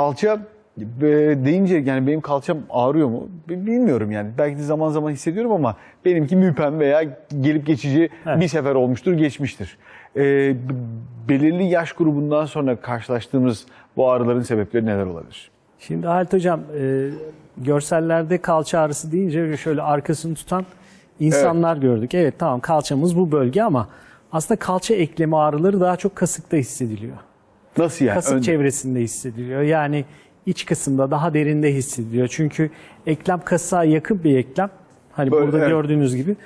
kalça e, deyince yani benim kalçam ağrıyor mu? Bi- Bilmiyorum yani. Belki de zaman zaman hissediyorum ama benimki müpem veya gelip geçici Evet. bir sefer olmuştur, geçmiştir. E, belirli yaş grubundan sonra karşılaştığımız bu ağrıların sebepleri neler olabilir? Şimdi Halit Hocam e, görsellerde kalça ağrısı deyince şöyle arkasını tutan insanlar gördük. Evet tamam kalçamız bu bölge ama aslında kalça eklemi ağrıları daha çok kasıkta hissediliyor. Nasıl yani? Kasık Önce- çevresinde hissediliyor. Yani iç kısımda daha derinde hissediliyor. Çünkü eklem kasığa yakın bir eklem. Hani Böyle, burada evet. gördüğünüz gibi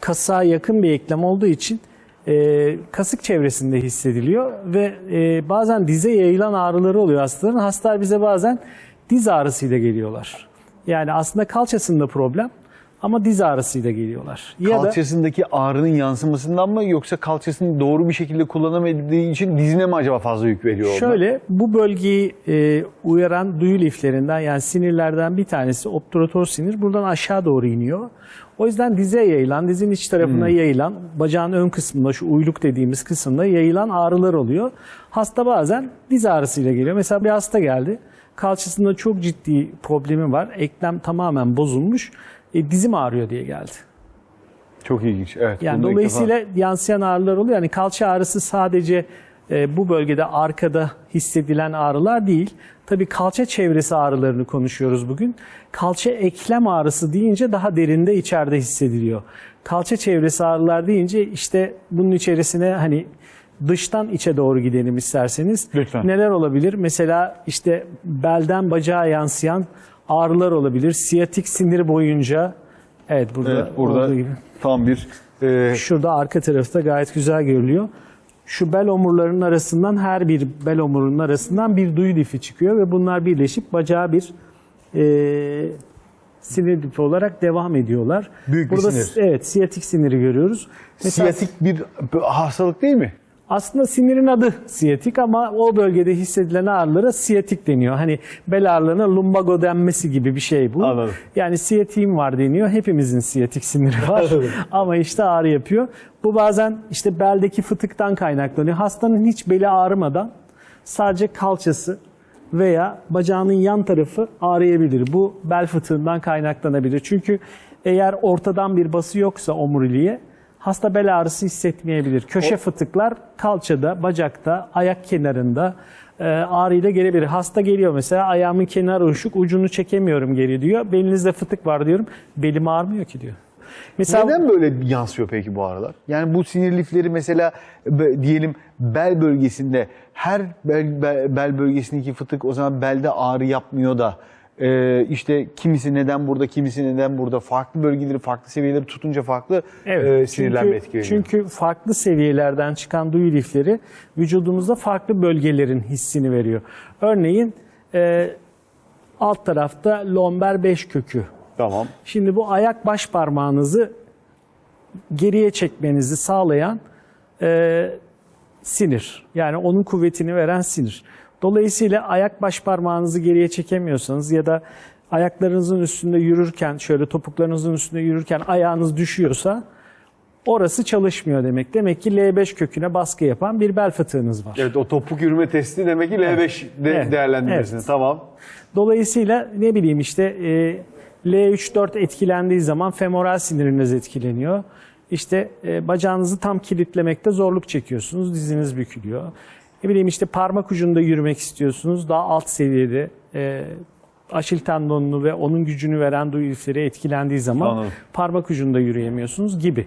kasığa yakın bir eklem olduğu için e, kasık çevresinde hissediliyor ve e, bazen dize yayılan ağrıları oluyor hastaların. Hastalar bize bazen diz ağrısıyla geliyorlar. Yani aslında kalçasında problem ama diz ağrısıyla geliyorlar. Ya da Kalçasındaki ağrının yansımasından mı yoksa kalçasını doğru bir şekilde kullanamadığı için dizine mi acaba fazla yük veriyor? onlar? Şöyle bu bölgeyi e, uyaran duyu liflerinden yani sinirlerden bir tanesi obturator sinir buradan aşağı doğru iniyor. O yüzden dize yayılan, dizin iç tarafına yayılan, bacağın ön kısmında şu uyluk dediğimiz kısımda yayılan ağrılar oluyor. Hasta bazen diz ağrısıyla geliyor. Mesela bir hasta geldi. Kalçasında çok ciddi problemi var. Eklem tamamen bozulmuş. E, dizim ağrıyor diye geldi. Çok ilginç. Evet. Yani dolayısıyla yansıyan ağrılar oluyor. Yani kalça ağrısı sadece e, bu bölgede arkada hissedilen ağrılar değil. Tabii kalça çevresi ağrılarını konuşuyoruz bugün. Kalça eklem ağrısı deyince daha derinde içeride hissediliyor. Kalça çevresi ağrılar deyince işte bunun içerisine hani dıştan içe doğru gidelim isterseniz. Lütfen. Neler olabilir? Mesela işte belden bacağa yansıyan ağrılar olabilir. Siyatik sinir boyunca Evet burada, Evet, burada gibi. tam bir e, Şurada arka tarafta gayet güzel görülüyor. Şu bel omurlarının arasından her bir bel omurunun arasından bir duyu lifi çıkıyor ve bunlar birleşip bacağa bir e, sinir lifi olarak devam ediyorlar. Büyük bir Burada, sinir. Evet, siyatik siniri görüyoruz. Mesela siyatik bir hastalık değil mi? Aslında sinirin adı siyatik ama o bölgede hissedilen ağrılara siyatik deniyor. Hani bel ağrılarına lumbago denmesi gibi bir şey bu. Anladım. Yani siyatiğim var deniyor. Hepimizin siyatik siniri var. Ama işte ağrı yapıyor. Bu bazen işte beldeki fıtıktan kaynaklanıyor. Hastanın hiç beli ağrımadan sadece kalçası veya bacağının yan tarafı ağrıyabilir. Bu bel fıtığından kaynaklanabilir. Çünkü eğer ortadan bir bası yoksa omuriliğe hasta bel ağrısı hissetmeyebilir. Köşe fıtıklar kalçada, bacakta, ayak kenarında e, ağrıyla gelebilir. Hasta geliyor mesela ayağımın kenarı uyuşuk ucunu çekemiyorum geri diyor. Belinizde fıtık var diyorum. Belim ağrımıyor ki diyor. Mesela Neden böyle yansıyor peki bu ağrılar? Yani bu sinir lifleri mesela diyelim bel bölgesinde her bel, bel, bel bölgesindeki fıtık o zaman belde ağrı yapmıyor da e, işte kimisi neden burada kimisi neden burada farklı bölgeleri farklı seviyeleri tutunca farklı e, sinirlenme çünkü, etkileniyor. çünkü farklı seviyelerden çıkan duyu lifleri vücudumuzda farklı bölgelerin hissini veriyor. Örneğin e, alt tarafta lomber 5 kökü. Tamam. Şimdi bu ayak baş parmağınızı geriye çekmenizi sağlayan e, sinir. Yani onun kuvvetini veren sinir. Dolayısıyla ayak baş parmağınızı geriye çekemiyorsanız ya da ayaklarınızın üstünde yürürken, şöyle topuklarınızın üstünde yürürken ayağınız düşüyorsa orası çalışmıyor demek. Demek ki L5 köküne baskı yapan bir bel fıtığınız var. Evet o topuk yürüme testi demek ki L5 de, Evet. değerlendirmesini. Evet. Tamam. Dolayısıyla ne bileyim işte e, L3-4 etkilendiği zaman femoral siniriniz etkileniyor. İşte e, bacağınızı tam kilitlemekte zorluk çekiyorsunuz, diziniz bükülüyor. Ne bileyim işte parmak ucunda yürümek istiyorsunuz, daha alt seviyede e, aşil tendonunu ve onun gücünü veren duyu lifleri etkilendiği zaman Anladım. parmak ucunda yürüyemiyorsunuz gibi.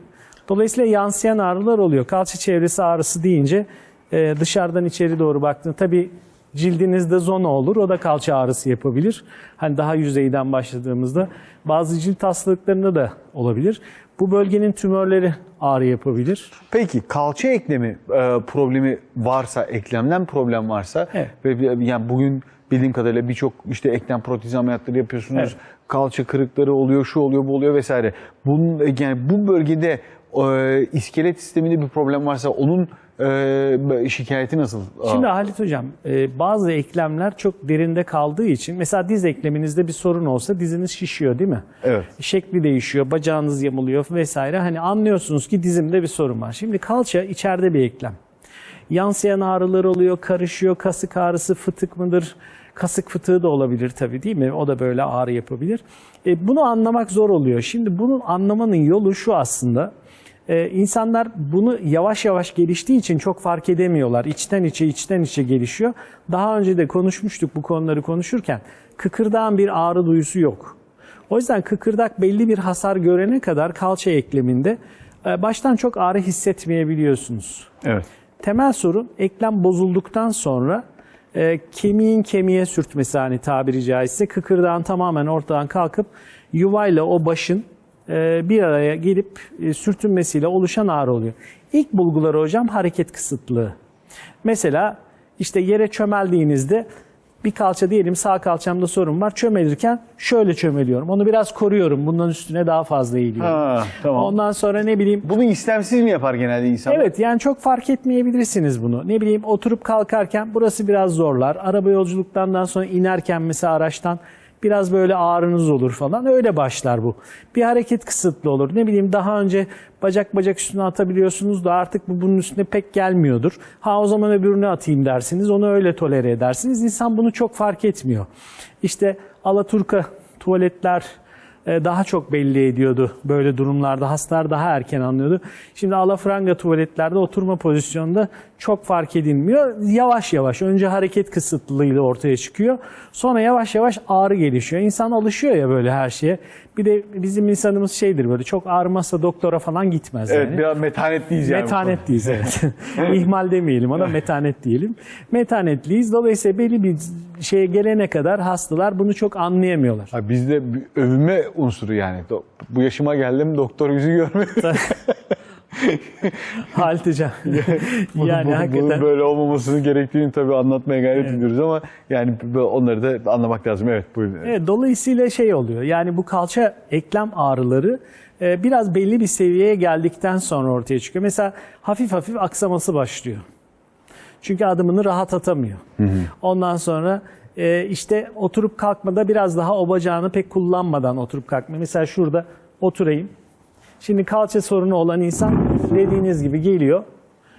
Dolayısıyla yansıyan ağrılar oluyor. Kalça çevresi ağrısı deyince e, dışarıdan içeri doğru baktığında tabii cildinizde zona olur. O da kalça ağrısı yapabilir. Hani daha yüzeyden başladığımızda bazı cilt hastalıklarında da olabilir. Bu bölgenin tümörleri ağrı yapabilir. Peki kalça eklemi e, problemi varsa, eklemden problem varsa Evet. ve yani bugün bildiğim kadarıyla birçok işte eklem protezi ameliyatları yapıyorsunuz. Evet. Kalça kırıkları oluyor, şu oluyor, bu oluyor vesaire. Bunun yani bu bölgede e, iskelet sisteminde bir problem varsa onun e, şikayeti nasıl? Şimdi Aa, Halit Hocam e, bazı eklemler çok derinde kaldığı için mesela diz ekleminizde bir sorun olsa diziniz şişiyor değil mi? Evet. Şekli değişiyor, bacağınız yamuluyor vesaire. Hani anlıyorsunuz ki dizimde bir sorun var. Şimdi kalça içeride bir eklem. Yansıyan ağrılar oluyor, karışıyor, kasık ağrısı, fıtık mıdır, Kasık fıtığı da olabilir tabii değil mi? O da böyle ağrı yapabilir. E, bunu anlamak zor oluyor. Şimdi bunun anlamanın yolu şu aslında. Ee, insanlar bunu yavaş yavaş geliştiği için çok fark edemiyorlar. İçten içe içten içe gelişiyor. Daha önce de konuşmuştuk bu konuları konuşurken. Kıkırdağın bir ağrı duyusu yok. O yüzden kıkırdak belli bir hasar görene kadar kalça ekleminde e, baştan çok ağrı hissetmeyebiliyorsunuz. Evet. Temel sorun eklem bozulduktan sonra e, kemiğin kemiğe sürtmesi hani tabiri caizse kıkırdağın tamamen ortadan kalkıp yuvayla o başın e, bir araya gelip e, sürtünmesiyle oluşan ağrı oluyor. İlk bulguları hocam hareket kısıtlığı. Mesela işte yere çömeldiğinizde bir kalça diyelim sağ kalçamda sorun var. Çömelirken şöyle çömeliyorum. Onu biraz koruyorum. Bundan üstüne daha fazla eğiliyorum. Ha, tamam. Ondan sonra ne bileyim Bunu istemsiz mi yapar genelde insanlar? Evet yani çok fark etmeyebilirsiniz bunu. Ne bileyim oturup kalkarken burası biraz zorlar. Araba yolculuklarından sonra inerken mesela araçtan biraz böyle ağrınız olur falan. Öyle başlar bu. Bir hareket kısıtlı olur. Ne bileyim daha önce bacak bacak üstüne atabiliyorsunuz da artık bu bunun üstüne pek gelmiyordur. Ha o zaman öbürünü atayım dersiniz. Onu öyle tolere edersiniz. İnsan bunu çok fark etmiyor. İşte Alaturka tuvaletler daha çok belli ediyordu böyle durumlarda. Hastalar daha erken anlıyordu. Şimdi alafranga tuvaletlerde oturma pozisyonunda çok fark edilmiyor. Yavaş yavaş önce hareket kısıtlılığıyla ortaya çıkıyor. Sonra yavaş yavaş ağrı gelişiyor. İnsan alışıyor ya böyle her şeye. Bir de bizim insanımız şeydir böyle çok ağrımazsa doktora falan gitmez Evet yani. biraz metanetliyiz yani. Metanetliyiz evet. İhmal demeyelim ona metanet diyelim. Metanetliyiz. Dolayısıyla belli bir şeye gelene kadar hastalar bunu çok anlayamıyorlar. Ha, bizde bir övünme unsuru yani. Bu yaşıma geldim doktor yüzü Hocam. Bunun- yani bunun- hakikaten. Bunun böyle olmamasını gerektiğini tabii anlatmaya gayret ediyoruz ama yani onları da anlamak lazım. Evet buyurun. Evet, dolayısıyla şey oluyor. Yani bu kalça eklem ağrıları e, biraz belli bir seviyeye geldikten sonra ortaya çıkıyor. Mesela hafif hafif aksaması başlıyor. Çünkü adımını rahat atamıyor. Ondan sonra e, işte oturup kalkmada biraz daha o bacağını pek kullanmadan oturup kalkma. Mesela şurada oturayım. Şimdi kalça sorunu olan insan dediğiniz gibi geliyor.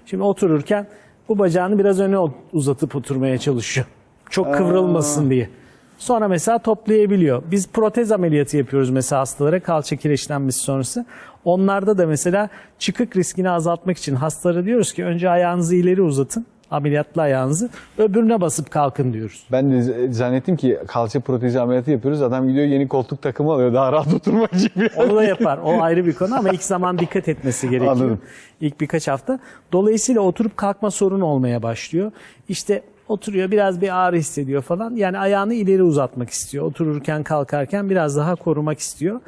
Şimdi otururken bu bacağını biraz öne uzatıp oturmaya çalışıyor. Çok kıvrılmasın diye. Sonra mesela toplayabiliyor. Biz protez ameliyatı yapıyoruz mesela hastalara kalça kireçlenmesi sonrası. Onlarda da mesela çıkık riskini azaltmak için hastalara diyoruz ki önce ayağınızı ileri uzatın. Ameliyatlı ayağınızı. Öbürüne basıp kalkın diyoruz. Ben de zannettim ki kalça protezi ameliyatı yapıyoruz. Adam gidiyor yeni koltuk takımı alıyor daha rahat oturmak için. Onu da yapar. O ayrı bir konu ama ilk zaman dikkat etmesi gerekiyor. Anladım. İlk birkaç hafta. Dolayısıyla oturup kalkma sorunu olmaya başlıyor. İşte oturuyor biraz bir ağrı hissediyor falan. Yani ayağını ileri uzatmak istiyor. Otururken kalkarken biraz daha korumak istiyor.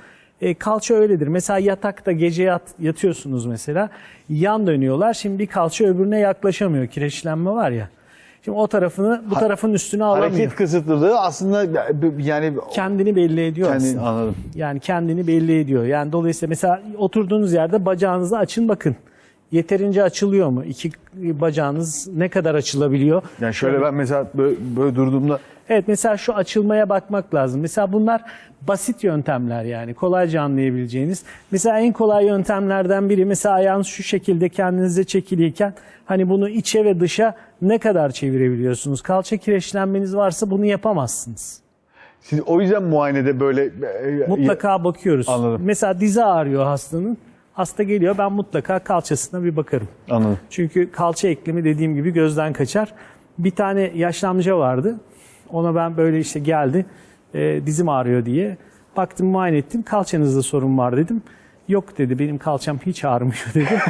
E, kalça öyledir. Mesela yatakta gece yat, yatıyorsunuz mesela. Yan dönüyorlar. Şimdi bir kalça öbürüne yaklaşamıyor. Kireçlenme var ya. Şimdi o tarafını bu tarafın üstüne alamıyor. Hareket kısıtlılığı aslında yani Kendini belli ediyor kendi aslında. anladım. Yani kendini belli ediyor. Yani dolayısıyla mesela oturduğunuz yerde bacağınızı açın bakın. Yeterince açılıyor mu? İki bacağınız ne kadar açılabiliyor? Yani şöyle ben mesela böyle, böyle durduğumda Evet mesela şu açılmaya bakmak lazım. Mesela bunlar basit yöntemler yani kolayca anlayabileceğiniz. Mesela en kolay yöntemlerden biri mesela ayağınız şu şekilde kendinize çekiliyken hani bunu içe ve dışa ne kadar çevirebiliyorsunuz? Kalça kireçlenmeniz varsa bunu yapamazsınız. siz o yüzden muayenede böyle e, Mutlaka bakıyoruz. Anladım. Mesela dizi ağrıyor hastanın. Hasta geliyor ben mutlaka kalçasına bir bakarım. Anladım. Çünkü kalça eklemi dediğim gibi gözden kaçar. Bir tane yaşlı vardı. Ona ben böyle işte geldi e, dizim ağrıyor diye. Baktım muayene ettim kalçanızda sorun var dedim. Yok dedi benim kalçam hiç ağrımıyor dedi.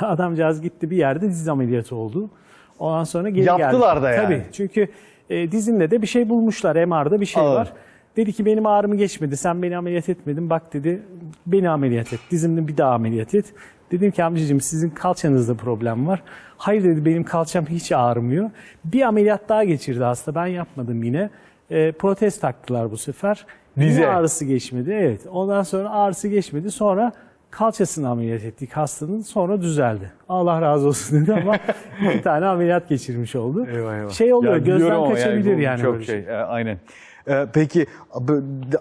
Adamcağız gitti bir yerde diz ameliyatı oldu. Ondan sonra geri geldi. Yaptılar da yani. Tabii çünkü e, dizinde de bir şey bulmuşlar MR'da bir şey Anladım. var. Dedi ki benim ağrımı geçmedi. Sen beni ameliyat etmedin. Bak dedi beni ameliyat et. Dizimde bir daha ameliyat et. Dedim ki amcacığım sizin kalçanızda problem var. Hayır dedi benim kalçam hiç ağrımıyor. Bir ameliyat daha geçirdi hasta. Ben yapmadım yine. E, protez taktılar bu sefer. Dize. Yine ağrısı geçmedi. Evet. Ondan sonra ağrısı geçmedi. Sonra kalçasını ameliyat ettik hastanın. Sonra düzeldi. Allah razı olsun dedi ama bir tane ameliyat geçirmiş oldu. Eyvah eyvah. Şey oluyor Ya gözden kaçabilir bu yani. Çok böyle şey, e, aynen. E, peki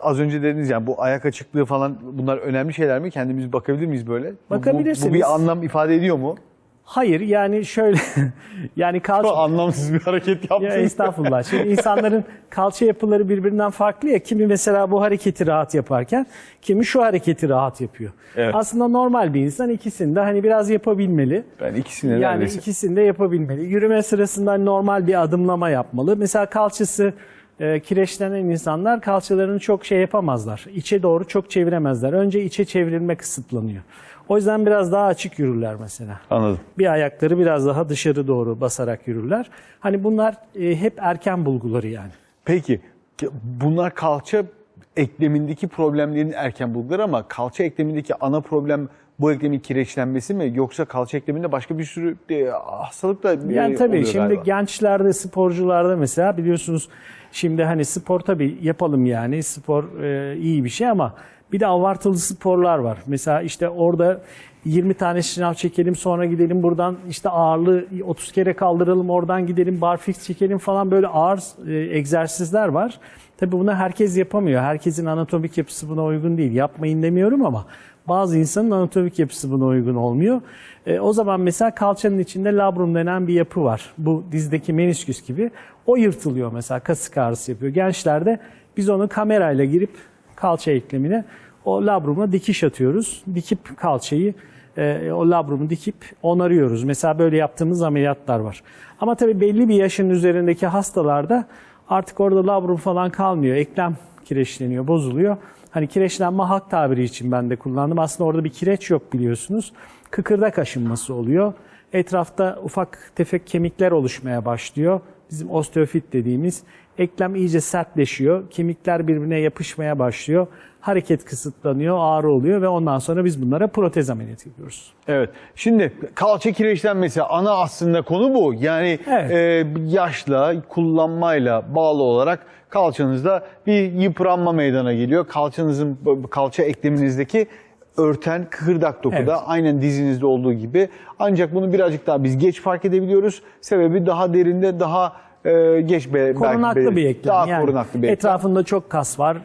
az önce dediniz yani bu ayak açıklığı falan bunlar önemli şeyler mi? Kendimiz bakabilir miyiz böyle? Bu- bu- Bu, Bakabilirsiniz. bir anlam ifade ediyor mu? Hayır yani şöyle yani kalça Anlamsız bir hareket ya yaptın. estağfurullah. Şimdi insanların kalça yapıları birbirinden farklı ya. Kimi mesela bu hareketi rahat yaparken kimi şu hareketi rahat yapıyor. Evet. Aslında normal bir insan ikisini de hani biraz yapabilmeli. Ben ikisini Yani neredeyse. ikisini de yapabilmeli. Yürüme sırasında normal bir adımlama yapmalı. Mesela kalçası e, kireçlenen insanlar kalçalarını çok şey yapamazlar. İçe doğru çok çeviremezler. Önce içe çevrilme kısıtlanıyor. O yüzden biraz daha açık yürürler mesela. Anladım. Bir ayakları biraz daha dışarı doğru basarak yürürler. Hani bunlar e, hep erken bulguları yani. Peki bunlar kalça eklemindeki problemlerin erken bulguları ama kalça eklemindeki ana problem bu eklemin kireçlenmesi mi yoksa kalça ekleminde başka bir sürü e, hastalık da e, Yani tabii şimdi galiba. gençlerde, sporcularda mesela biliyorsunuz şimdi hani spor tabii yapalım yani spor e, iyi bir şey ama bir de abartılı sporlar var. Mesela işte orada 20 tane şınav çekelim sonra gidelim buradan işte ağırlığı 30 kere kaldıralım oradan gidelim barfix çekelim falan böyle ağır e, egzersizler var. Tabii bunu herkes yapamıyor. Herkesin anatomik yapısı buna uygun değil. Yapmayın demiyorum ama bazı insanın anatomik yapısı buna uygun olmuyor. E, o zaman mesela kalçanın içinde labrum denen bir yapı var. Bu dizdeki menisküs gibi. O yırtılıyor mesela kasık ağrısı yapıyor. Gençlerde biz onu kamerayla girip kalça eklemine o labruma dikiş atıyoruz. Dikip kalçayı e, o labrumu dikip onarıyoruz. Mesela böyle yaptığımız ameliyatlar var. Ama tabii belli bir yaşın üzerindeki hastalarda artık orada labrum falan kalmıyor. Eklem kireçleniyor, bozuluyor. Hani kireçlenme halk tabiri için ben de kullandım. Aslında orada bir kireç yok biliyorsunuz. Kıkırdak aşınması oluyor. Etrafta ufak tefek kemikler oluşmaya başlıyor. Bizim osteofit dediğimiz. Eklem iyice sertleşiyor. Kemikler birbirine yapışmaya başlıyor. Hareket kısıtlanıyor, ağrı oluyor ve ondan sonra biz bunlara protez ameliyatı yapıyoruz. Evet. Şimdi kalça kireçlenmesi ana aslında konu bu. Yani Evet. e, yaşla, kullanmayla bağlı olarak kalçanızda bir yıpranma meydana geliyor. Kalçanızın kalça ekleminizdeki örten kıkırdak dokuda Evet. aynen dizinizde olduğu gibi. Ancak bunu birazcık daha biz geç fark edebiliyoruz. Sebebi daha derinde, daha e, geç be, belki Korunaklı belir- bir eklem. Daha yani korunaklı bir eklem. Etrafında çok kas var.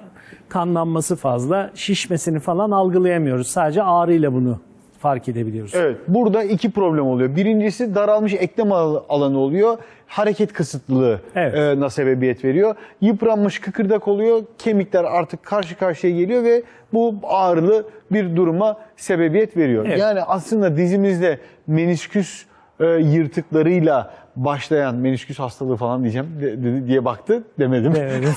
Kanlanması fazla. Şişmesini falan algılayamıyoruz. Sadece ağrıyla bunu fark edebiliyoruz. Evet, burada iki problem oluyor. Birincisi daralmış eklem al- alanı oluyor. Hareket kısıtlılığı Evet. e, na sebebiyet veriyor. Yıpranmış kıkırdak oluyor. Kemikler artık karşı karşıya geliyor ve bu ağrılı bir duruma sebebiyet veriyor. Evet. Yani aslında dizimizde menisküs e, yırtıklarıyla başlayan menisküs hastalığı falan diyeceğim de- de- diye baktı demedim. Evet.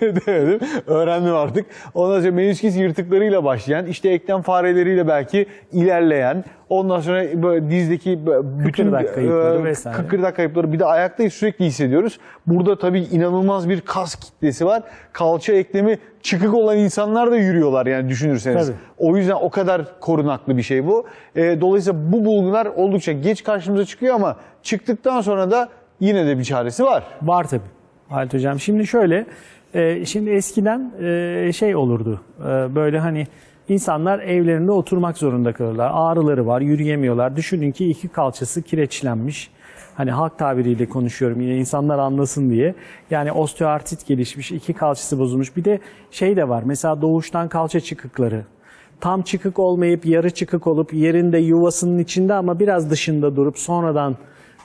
demedim. Öğrendim artık. Ondan sonra menisküs yırtıklarıyla başlayan, işte eklem fareleriyle belki ilerleyen, ondan sonra böyle dizdeki bütün Kıkırdak kayıpları e, vesaire. kıkırdak kayıpları bir de ayaktayız sürekli hissediyoruz. Burada tabii inanılmaz bir kas kitlesi var. Kalça eklemi çıkık olan insanlar da yürüyorlar yani düşünürseniz. Tabii. O yüzden o kadar korunaklı bir şey bu. E, dolayısıyla bu bulgular oldukça geç karşımıza çıkıyor ama çıktıktan sonra da yine de bir çaresi var. Var tabii Halit Hocam. Şimdi şöyle, e, şimdi eskiden e, şey olurdu. E, böyle hani insanlar evlerinde oturmak zorunda kalırlar. Ağrıları var, yürüyemiyorlar. Düşünün ki iki kalçası kireçlenmiş. Hani halk tabiriyle konuşuyorum yine insanlar anlasın diye. Yani osteoartrit gelişmiş, iki kalçası bozulmuş. Bir de şey de var. Mesela doğuştan kalça çıkıkları. Tam çıkık olmayıp yarı çıkık olup yerinde yuvasının içinde ama biraz dışında durup sonradan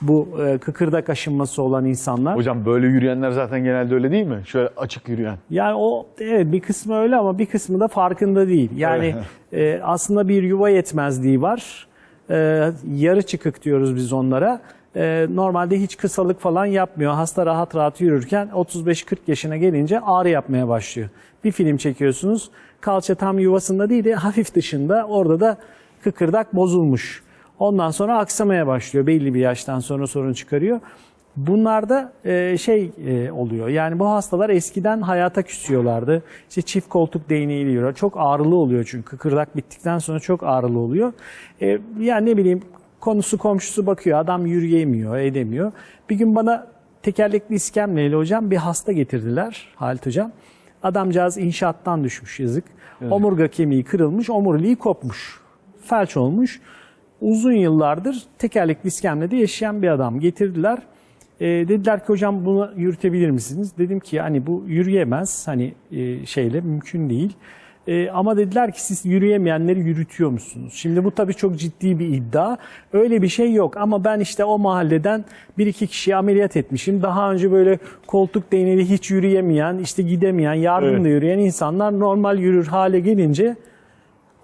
bu e, kıkırdak aşınması olan insanlar. Hocam böyle yürüyenler zaten genelde öyle değil mi? Şöyle açık yürüyen. Yani o evet bir kısmı öyle ama bir kısmı da farkında değil. Yani e, aslında bir yuva yetmezliği var. E, yarı çıkık diyoruz biz onlara. E, normalde hiç kısalık falan yapmıyor. Hasta rahat rahat yürürken 35-40 yaşına gelince ağrı yapmaya başlıyor. Bir film çekiyorsunuz. Kalça tam yuvasında değil de hafif dışında. Orada da kıkırdak bozulmuş. Ondan sonra aksamaya başlıyor. Belli bir yaştan sonra sorun çıkarıyor. Bunlarda e, şey e, oluyor. Yani bu hastalar eskiden hayata küsüyorlardı. İşte çift koltuk değneğiyle yürüyor. Çok ağrılı oluyor çünkü kıkırdak bittikten sonra çok ağrılı oluyor. E, yani ne bileyim konusu komşusu bakıyor. Adam yürüyemiyor, edemiyor. Bir gün bana tekerlekli iskemleyle hocam bir hasta getirdiler Halit hocam. Adamcağız inşaattan düşmüş yazık. Omurga kemiği kırılmış, omuriliği kopmuş. Felç olmuş. Uzun yıllardır tekerlekli iskemlede yaşayan bir adam getirdiler. E, dediler ki hocam bunu yürütebilir misiniz? Dedim ki hani bu yürüyemez hani e, şeyle mümkün değil. E, ama dediler ki siz yürüyemeyenleri yürütüyor musunuz? Şimdi bu tabii çok ciddi bir iddia. Öyle bir şey yok ama ben işte o mahalleden bir iki kişiyi ameliyat etmişim. Daha önce böyle koltuk değneğiyle hiç yürüyemeyen, işte gidemeyen, yardımla Evet. yürüyen insanlar normal yürür hale gelince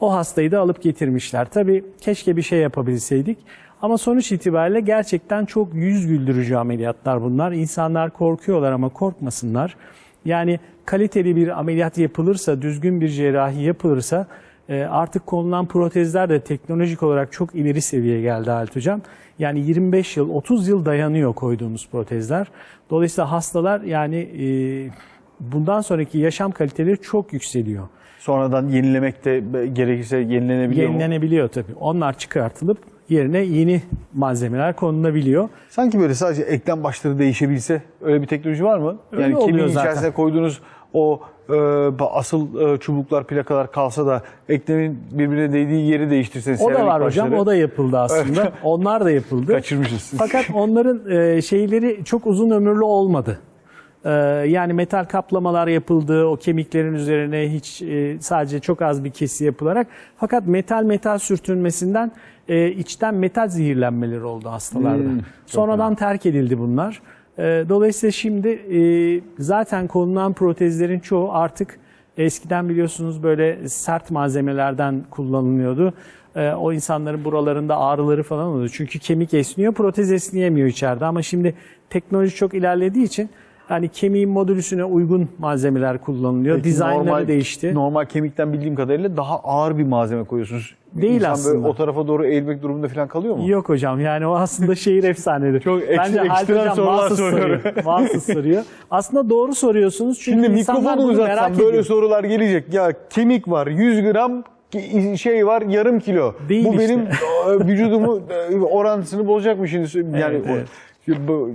o hastayı da alıp getirmişler. Tabii keşke bir şey yapabilseydik. Ama sonuç itibariyle gerçekten çok yüz güldürücü ameliyatlar bunlar. İnsanlar korkuyorlar ama korkmasınlar. Yani kaliteli bir ameliyat yapılırsa, düzgün bir cerrahi yapılırsa e, artık konulan protezler de teknolojik olarak çok ileri seviyeye geldi Halit Hocam. Yani 25 yıl, 30 yıl dayanıyor koyduğumuz protezler. Dolayısıyla hastalar yani e, bundan sonraki yaşam kaliteleri çok yükseliyor. Sonradan yenilemek de gerekirse yenilenebiliyor mu? Yenilenebiliyor tabii. Onlar çıkartılıp yerine yeni malzemeler konulabiliyor. Sanki böyle sadece eklem başları değişebilse öyle bir teknoloji var mı? Öyle yani kemiğin zaten. içerisine koyduğunuz o e, asıl e, çubuklar, plakalar kalsa da eklemin birbirine değdiği yeri değiştirseniz O da var hocam. başları, O da yapıldı aslında. Onlar da yapıldı. Kaçırmışız. Fakat onların e, şeyleri çok uzun ömürlü olmadı. E, yani metal kaplamalar yapıldı. O kemiklerin üzerine hiç e, sadece çok az bir kesi yapılarak. Fakat metal metal sürtünmesinden e, içten metal zehirlenmeleri oldu hastalarda. Hmm, Sonradan terk edildi bunlar. E, dolayısıyla şimdi e, zaten konulan protezlerin çoğu artık eskiden biliyorsunuz böyle sert malzemelerden kullanılıyordu. E, o insanların buralarında ağrıları falan oluyor. Çünkü kemik esniyor, protez esneyemiyor içeride. Ama şimdi teknoloji çok ilerlediği için hani kemiğin modülüsüne uygun malzemeler kullanılıyor. Peki Dizaynları normal- değişti. Normal kemikten bildiğim kadarıyla daha ağır bir malzeme koyuyorsunuz. Değil İnsan aslında. Böyle o tarafa doğru eğilmek durumunda falan kalıyor mu? Yok hocam yani o aslında şehir efsanedir. Çok ek- Bence ekstrem hocam sorular soruyorum. soruyor. mahsus soruyor. Aslında doğru soruyorsunuz çünkü Şimdi mikrofonu uzatsam böyle ediyor. sorular gelecek. Ya kemik var 100 gram şey var yarım kilo. Değil Bu işte. benim vücudumu e, orantısını bozacak mı şimdi? Yani Evet, evet.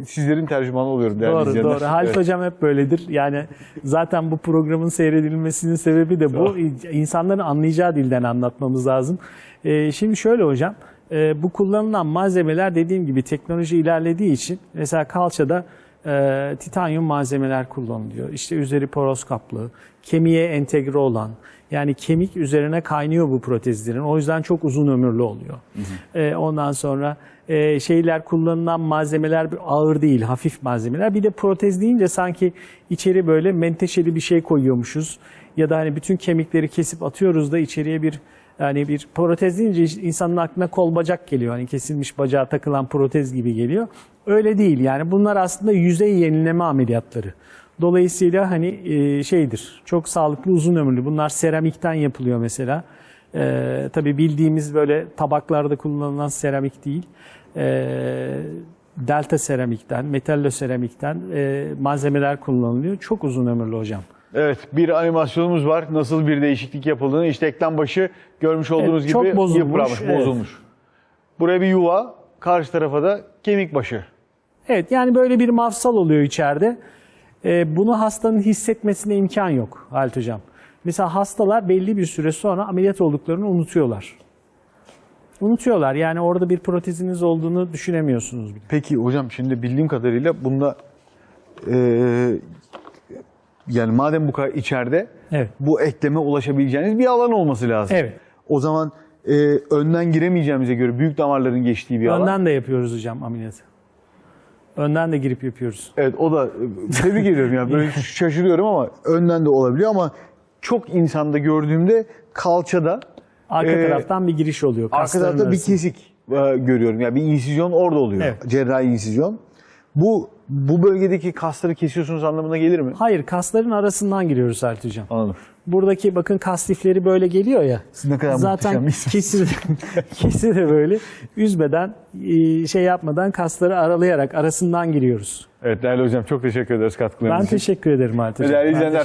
Sizlerin tercümanı oluyorum değerli Doğru izleyenler. doğru. Halit Evet. hocam hep böyledir. Yani zaten bu programın seyredilmesinin sebebi de bu. İnsanların anlayacağı dilden anlatmamız lazım. Ee, şimdi şöyle hocam. e, bu kullanılan malzemeler dediğim gibi teknoloji ilerlediği için mesela kalçada e, titanyum malzemeler kullanılıyor. İşte üzeri poros kaplı, kemiğe entegre olan yani kemik üzerine kaynıyor bu protezlerin. O yüzden çok uzun ömürlü oluyor. E, ondan sonra e, şeyler kullanılan malzemeler ağır değil, hafif malzemeler. Bir de protez deyince sanki içeri böyle menteşeli bir şey koyuyormuşuz. Ya da hani bütün kemikleri kesip atıyoruz da içeriye bir yani bir protez deyince insanın aklına kol bacak geliyor. Hani kesilmiş bacağa takılan protez gibi geliyor. Öyle değil yani bunlar aslında yüzey yenileme ameliyatları. Dolayısıyla hani e, şeydir, çok sağlıklı uzun ömürlü. Bunlar seramikten yapılıyor mesela. Ee, tabii bildiğimiz böyle tabaklarda kullanılan seramik değil. Ee, delta seramikten, metallo seramikten e, malzemeler kullanılıyor. Çok uzun ömürlü hocam. Evet bir animasyonumuz var. Nasıl bir değişiklik yapıldığını. İşte ekran başı görmüş olduğunuz Evet, çok gibi bozulmuş, yıpranmış, evet. bozulmuş. Buraya bir yuva, karşı tarafa da kemik başı. Evet yani böyle bir mafsal oluyor içeride. Ee, bunu hastanın hissetmesine imkan yok Halit Hocam. Mesela hastalar belli bir süre sonra ameliyat olduklarını unutuyorlar. Unutuyorlar yani orada bir proteziniz olduğunu düşünemiyorsunuz bile. Peki hocam şimdi bildiğim kadarıyla bunda e, yani madem bu kadar içeride Evet. bu ekleme ulaşabileceğiniz bir alan olması lazım. Evet. O zaman e, önden giremeyeceğimize göre büyük damarların geçtiği bir alan. Önden de yapıyoruz hocam ameliyatı. Önden de girip yapıyoruz. Evet o da e, tebrik ediyorum yani böyle şaşırıyorum ama önden de olabiliyor ama çok insanda gördüğümde kalçada Arka e, taraftan bir giriş oluyor. arka tarafta bir kesik e, görüyorum. Yani bir insizyon orada oluyor. Evet. Cerrahi insizyon. Bu bu bölgedeki kasları kesiyorsunuz anlamına gelir mi? Hayır kasların arasından giriyoruz Halit Hocam. Anladım. Buradaki bakın kas lifleri böyle geliyor ya. Siz ne kadar Zaten muhteşem kesi, kesi de böyle üzmeden e, şey yapmadan kasları aralayarak arasından giriyoruz. Evet değerli hocam çok teşekkür ederiz katkılarınız Ben için. teşekkür ederim Halit Hocam. Değerli Ben izleyenler